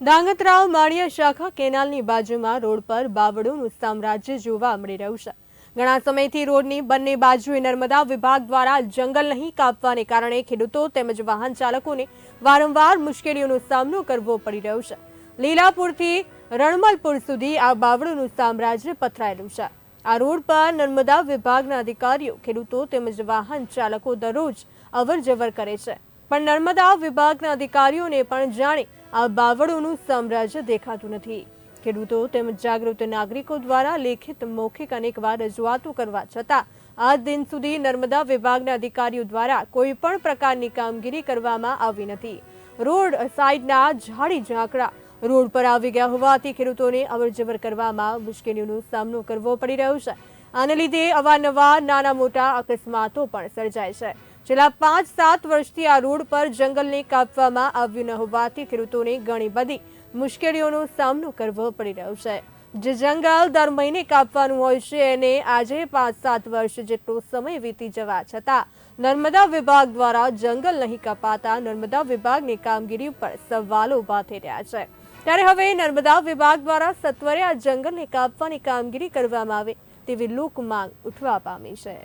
ધાંગધ્રા માળિયા શાખા કેનાલની બાજુમાં રોડ પર બાવળોનું સામ્રાજ્ય જોવા મળી રહ્યું છે. ઘણા સમયથી રોડની બંને બાજુએ નર્મદા વિભાગ દ્વારા જંગલ નહીં કાપવાને કારણે ખેડૂતો તેમજ વાહન ચાલકોને વારંવાર મુશ્કેલીઓનો સામનો કરવો પડી રહ્યો છે. લીલાપુરથી રણમલપુર સુધી આ બાવળોનું સામ્રાજ્ય પથરાયેલું છે. આ રોડ પર નર્મદા વિભાગના અધિકારીઓ, ખેડૂતો તેમજ વાહન ચાલકો દરરોજ અવર કરે છે. પણ નર્મદા વિભાગના અધિકારીઓને પણ જાણે આ બાવળોનું સામ્રાજ્ય દેખાતું નથી. ખેડૂતો તેમજ જાગૃત નાગરિકો દ્વારા લેખિત મૌખિક અનેકવાર રજૂઆતો કરવા છતાં, આજ દિન સુધી નર્મદા વિભાગના અધિકારીઓ દ્વારા કોઈ પણ પ્રકારની કામગીરી કરવામાં આવી નથી. રોડ સાઈડના ઝાડી ઝાંકડા રોડ પર આવી ગયા હોવાથી ખેડૂતોને અવરજવર કરવામાં મુશ્કેલીઓનો સામનો કરવો પડી રહ્યો છે. આને લીધે અવારનવાર નાના મોટા અકસ્માતો પણ સર્જાય છે. છેલ્લા પાંચ સાત વર્ષથી આ રોડ પર જંગલને કાપવામાં આવ્યું ન હોવાથી ખેડૂતોને ઘણી બધી મુશ્કેલીઓનો સામનો કરવો પડી રહ્યો છે. જે જંગલ દર મહિને કાપવાનું હોય છે અને આજે પાંચ સાત વર્ષ જેટલો સમય વીતી જવા છતાં નર્મદા વિભાગ દ્વારા જંગલ નહીં કપાતા નર્મદા વિભાગની કામગીરી ઉપર સવાલો ઊભા થઈ રહ્યા છે. ત્યારે હવે નર્મદા વિભાગ દ્વારા સત્વરે આ જંગલને કાપવાની કામગીરી કરવામાં આવે તેવી લોક માંગ ઉઠવા પામી છે.